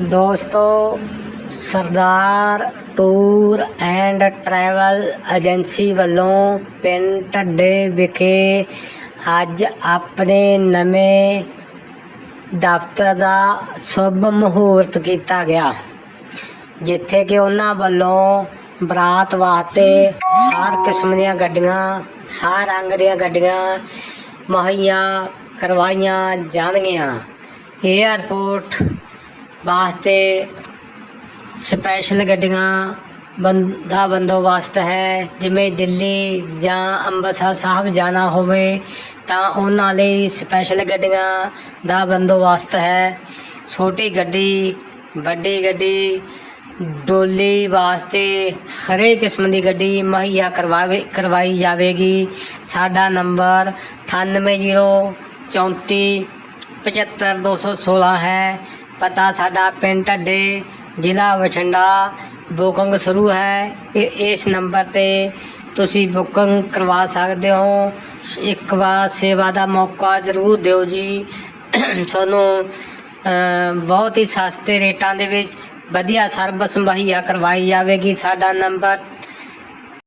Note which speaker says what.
Speaker 1: ਦੋਸਤੋ, Sardar tour and travel agency ਵੱਲੋਂ ਪਿੰਡ ਢੱਡੇ ਵਿਖੇ ਅੱਜ ਆਪਣੇ ਨਵੇਂ ਦਫ਼ਤਰ ਦਾ ਸ਼ੁਭ ਮਹੂਰਤ ਕੀਤਾ ਗਿਆ, ਜਿੱਥੇ ਕਿ ਉਹਨਾਂ ਵੱਲੋਂ ਬਰਾਤ ਵਾਸਤੇ ਹਰ ਕਿਸਮ ਦੀਆਂ ਗੱਡੀਆਂ, ਹਰ ਰੰਗ ਦੀਆਂ ਗੱਡੀਆਂ ਮੁਹੱਈਆ ਕਰਵਾਈਆਂ ਜਾਣਗੀਆਂ। ਏਅਰਪੋਰਟ ਵਾਸਤੇ ਸਪੈਸ਼ਲ ਗੱਡੀਆਂ ਬੰ- ਦਾ ਬੰਦੋਬਸਤ ਹੈ। ਜਿਵੇਂ ਦਿੱਲੀ ਜਾਂ ਅੰਮ੍ਰਿਤਸਰ ਸਾਹਿਬ ਜਾਣਾ ਹੋਵੇ, ਤਾਂ ਉਹਨਾਂ ਲਈ ਸਪੈਸ਼ਲ ਗੱਡੀਆਂ ਦਾ ਬੰਦੋਬਸਤ ਹੈ। ਛੋਟੀ ਗੱਡੀ, ਵੱਡੀ ਗੱਡੀ, ਡੋਲੀ ਵਾਸਤੇ ਹਰੇਕ ਕਿਸਮ ਦੀ ਗੱਡੀ ਮੁਹੱਈਆ ਕਰਵਾਵੇ, ਕਰਵਾਈ ਜਾਵੇਗੀ। ਸਾਡਾ ਨੰਬਰ 9834 75216 ਹੈ। ਪਤਾ ਸਾਡਾ ਪਿੰਡ ਢੱਡੇ ਜ਼ਿਲ੍ਹਾ ਬਠਿੰਡਾ, ਬੁਕਿੰਗ ਸ਼ੁਰੂ ਹੈ। ਇਹ, ਇਸ ਨੰਬਰ ਤੇ ਤੁਸੀਂ ਬੁਕਿੰਗ ਕਰਵਾ ਸਕਦੇ ਹੋ। ਇੱਕ ਵਾਰ ਸੇਵਾ ਦਾ ਮੌਕਾ ਜ਼ਰੂਰ ਦਿਓ ਜੀ। ਤੁਹਾਨੂੰ ਬਹੁਤ ਹੀ ਸਸਤੇ ਰੇਟਾਂ ਦੇ ਵਿੱਚ ਵਧੀਆ ਸਰਵਿਸ ਮੁਹੱਈਆ ਕਰਵਾਈ ਜਾਵੇਗੀ ਸਾਡਾ ਨੰਬਰ।